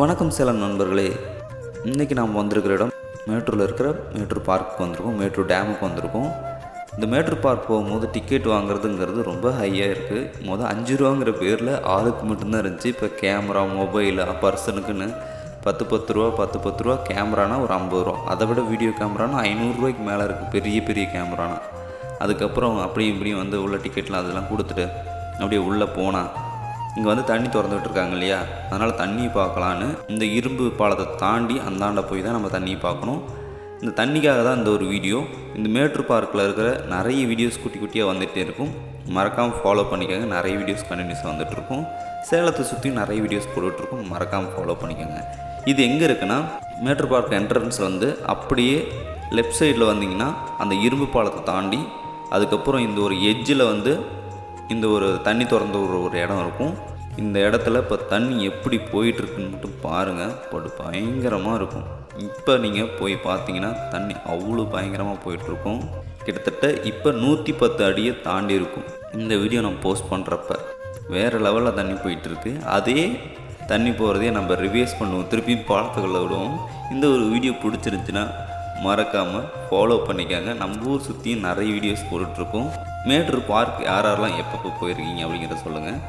வணக்கம் சேலம் நண்பர்களே. இன்றைக்கி நாம் வந்திருக்கிற இடம் மேட்டூரில் இருக்கிற மேட்டூர் பார்க்குக்கு வந்திருக்கோம். மேட்டூர் டேமுக்கு வந்திருக்கோம். இந்த மேட்டூர் பார்க் போகும்போது டிக்கெட் வாங்குறதுங்கிறது ரொம்ப ஹையாக இருக்குது மொதல் அஞ்சு ரூபாங்கிற பேரில் ஆளுக்கு மட்டும்தான் இருந்துச்சு. இப்போ கேமரா மொபைல் பர்சனுக்குன்னு பத்து பத்து ரூபா பத்து பத்து ரூபா கேமரானா ஒரு ஐம்பது ரூபா. அதை விட வீடியோ கேமரானா ஐநூறுரூவாய்க்கு மேலே இருக்குது பெரிய பெரிய கேமரானா அதுக்கப்புறம் அப்படியும் இப்படியும் வந்து உள்ள டிக்கெட்லாம் அதெல்லாம் கொடுத்துட்டு அப்படியே உள்ளே போனால் இங்கே வந்து தண்ணி திறந்து இருக்காங்க இல்லையா? அதனால் தண்ணி பார்க்கலான்னு இந்த இரும்பு பாலத்தை தாண்டி அந்தாண்ட போய் தான் நம்ம தண்ணியை பார்க்கணும். இந்த தண்ணிக்காக தான் இந்த ஒரு வீடியோ. இந்த மேட்ரு பார்க்கில் இருக்கிற நிறைய வீடியோஸ் குட்டி குட்டியாக வந்துகிட்டே இருக்கும். மறக்காமல் ஃபாலோ பண்ணிக்கோங்க. நிறைய வீடியோஸ் கண்டினியூஸாக வந்துட்டுருக்கும். சேலத்தை சுற்றியும் நிறைய வீடியோஸ் போட்டுட்ருக்கோம் மறக்காமல் ஃபாலோ பண்ணிக்கோங்க. இது எங்கே இருக்குன்னா மேட்ரு பார்க் என்ட்ரன்ஸ் வந்து அப்படியே லெஃப்ட் சைடில் வந்தீங்கன்னா அந்த இரும்பு பாலத்தை தாண்டி அதுக்கப்புறம் இந்த ஒரு எஜ்ஜில் வந்து இந்த ஒரு தண்ணி திறந்து ஒரு ஒரு இடம் இருக்கும். இந்த இடத்துல இப்போ தண்ணி எப்படி போயிட்டுருக்குன்னு மட்டும் பாருங்கள் படு பயங்கரமாக இருக்கும். இப்போ நீங்கள் போய் பார்த்தீங்கன்னா தண்ணி அவ்வளோ பயங்கரமாக போயிட்டுருக்கும். கிட்டத்தட்ட இப்போ நூற்றி பத்து அடியை தாண்டி இருக்கும். இந்த வீடியோ நான் போஸ்ட் பண்ணுறப்ப வேறு லெவலில் தண்ணி போயிட்டுருக்கு. அதே தண்ணி போகிறதே நம்ம ரிவேஸ் பண்ணுவோம். திருப்பியும் பாலத்துக்குள்ள விடுவோம். இந்த ஒரு வீடியோ பிடிச்சிருந்துச்சுன்னா மறக்காமல் ஃபாலோ பண்ணிக்கோங்க. நம்ம ஊர் சுற்றியும் நிறைய வீடியோஸ் போட்டுட்ருக்கோம் மேட்ரு பார்க் யார் யாரெல்லாம் எப்பப்போ போயிருக்கீங்க அப்படிங்கிறத சொல்லுங்கள்